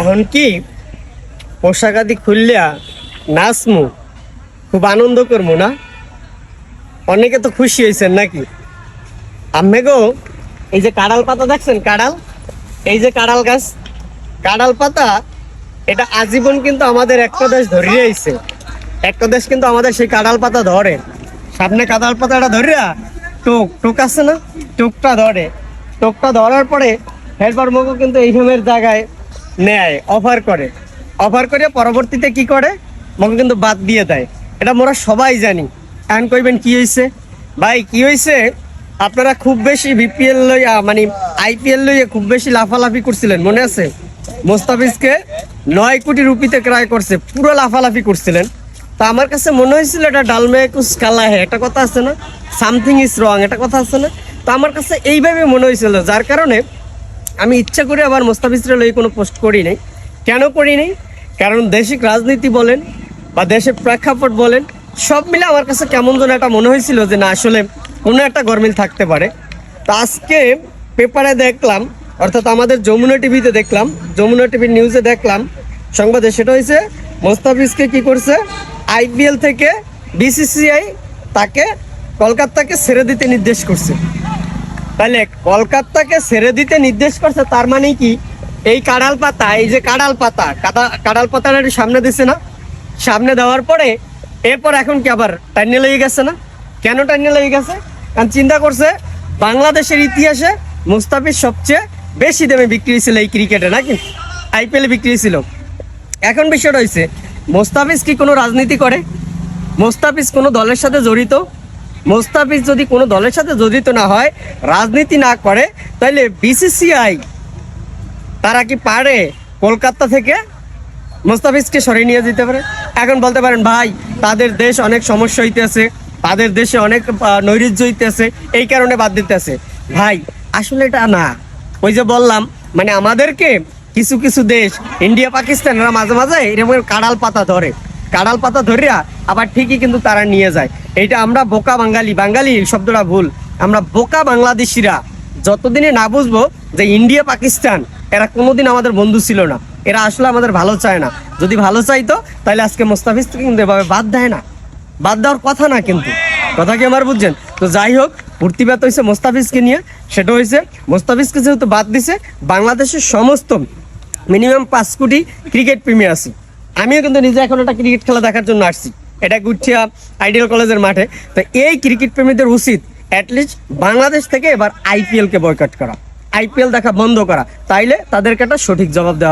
এখন কি পোশাক আদি খুললিয়া নাচমু? খুব আনন্দ করব না? অনেকে তো খুশি হয়েছেন নাকি? আম্মে গো, এই যে কাঁড়াল পাতা দেখছেন কাঁড়াল? এই যে কাঁড়াল গাছ, কাঁড়াল পাতা, এটা আজীবন কিন্তু আমাদের একটা দেশ ধরিয়ে আইছে। একটা দেশ কিন্তু আমাদের সেই কাঁড়াল পাতা ধরে। সামনে কাঁড়াল পাতাটা ধরিয়া টোক টোক আছে না? টোকটা ধরে। টোকটা ধরার পরে হেল্পার মুখও কিন্তু এই হেমের জায়গায় নেয় অফার করে। অফার করে পরবর্তীতে কি করে? মুখে কিন্তু বাদ দিয়ে দেয়। এটা মোরা সবাই জানি। এখন কইবেন কি হয়েছে ভাই, কি হয়েছে আপনারা খুব বেশি বিপিএল লইয়া মানে আইপিএল লইয়া খুব বেশি লাফালাফি করছিলেন, মনে আছে? মোস্তাফিজকে নয় কোটি রুপিতে ক্রয় করছে, পুরো লাফালাফি করছিলেন। তা আমার কাছে মনে হয়েছিল এটা ডালমে কুস কালা হে, একটা কথা আছে না? সামথিং ইজ রং একটা কথা আছে না? তো আমার কাছে এইভাবে মনে হয়েছিল যার কারণে আমি ইচ্ছা করে আবার মোস্তাফিজরে লই কোনো পোস্ট করি নাই। কেন করি নাই? কারণ দেশিক রাজনীতি বলেন বা দেশের প্রেক্ষাপট বলেন, সব মিলে আমার কাছে কেমন যেন একটা মনে হয়েছিল যে না, আসলে কোনো একটা গরমিল থাকতে পারে। তো আজকে পেপারে দেখলাম, অর্থাৎ আমাদের যমুনা টিভিতে দেখলাম, যমুনা টিভির নিউজে দেখলাম, সংবাদে সেটা হয়েছে, মোস্তাফিজকে কি করছে? আইপিএল থেকে বিসিসিআই তাকে, কলকাতাকে ছেড়ে দিতে নির্দেশ করছে। তাহলে কলকাতাকে ছেড়ে দিতে নির্দেশ করছে, তার মানে কি? এই কাঁড়াল পাতা, এই যে কাঁড়াল পাতা কাঁড়াল পাতাটা একটু সামনে দিছে না? সামনে দেওয়ার পরে, এরপর এখন কি আবার টাইনে লেগে গেছে না? কেন টাইনে লেগে গেছে? কারণ চিন্তা করছে, বাংলাদেশের ইতিহাসে মুস্তাফিজ সবচেয়ে বেশি দামে বিক্রি হয়েছিল এই ক্রিকেটে, নাকি? আইপিএলে বিক্রি হয়েছিল। এখন বিষয়টা হয়েছে মোস্তাফিজ কি কোনো রাজনীতি করে? মোস্তাফিজ কোনো দলের সাথে জড়িত? মোস্তাফিজ যদি কোনো দলের সাথে জড়িত না হয়, রাজনীতি না করে তাহলে বিসিসিআই তারা কি পারে কলকাতা থেকে মোস্তাফিজকে সরিয়ে নিয়ে যেতে পারে? এখন বলতে পারেন, ভাই, তাদের দেশ অনেক সমস্যা হইতেছে, তাদের দেশে অনেক নৈরাজ্য হইতেছে, এই কারণে বাদ দিতেছে। ভাই, আসলে এটা না। ওই যে বললাম মানে আমাদেরকে কিছু কিছু দেশ, ইন্ডিয়া, পাকিস্তানরা মাঝে মাঝে এরকম কাড়াল পাতা ধরে। কাড়াল পাতা ধরিয়া আবার ঠিকই কিন্তু তারা নিয়ে যায়। এইটা আমরা বোকা বাঙালি বাঙালি শব্দটা ভুল। আমরা বোকা বাংলাদেশিরা যতদিনে না বুঝব যে ইন্ডিয়া, পাকিস্তান, এরা কোনোদিন আমাদের বন্ধু ছিল না। এরা আসলে আমাদের ভালো চায় না। যদি ভালো চাইতো, তাহলে আজকে মোস্তাফিজকে কিন্তু এভাবে বাদ দেয় না। বাদ দেওয়ার কথা না কিন্তু। কথা কি আমার বুঝছেন? তো যাই হোক প্রতিবাদ হয়েছে মোস্তাফিজকে নিয়ে, সেটা হয়েছে। মোস্তাফিজকে যেহেতু বাদ দিছে, বাংলাদেশের সমস্ত মিনিমাম পাঁচ কোটি ক্রিকেট প্রেমী আছে। আমিও কিন্তু নিজে এখন একটা ক্রিকেট খেলা দেখার জন্য আসছি। এটা গুচ্ছিয়া আইডিয়াল কলেজের মাঠে। তো এই ক্রিকেট প্রেমীদের উচিত অ্যাটলিস্ট বাংলাদেশ থেকে এবার আইপিএল কে বয়কট করা। আইপিএল দেখা বন্ধ করা। তাইলে তাদেরকে একটা সঠিক জবাব দেওয়া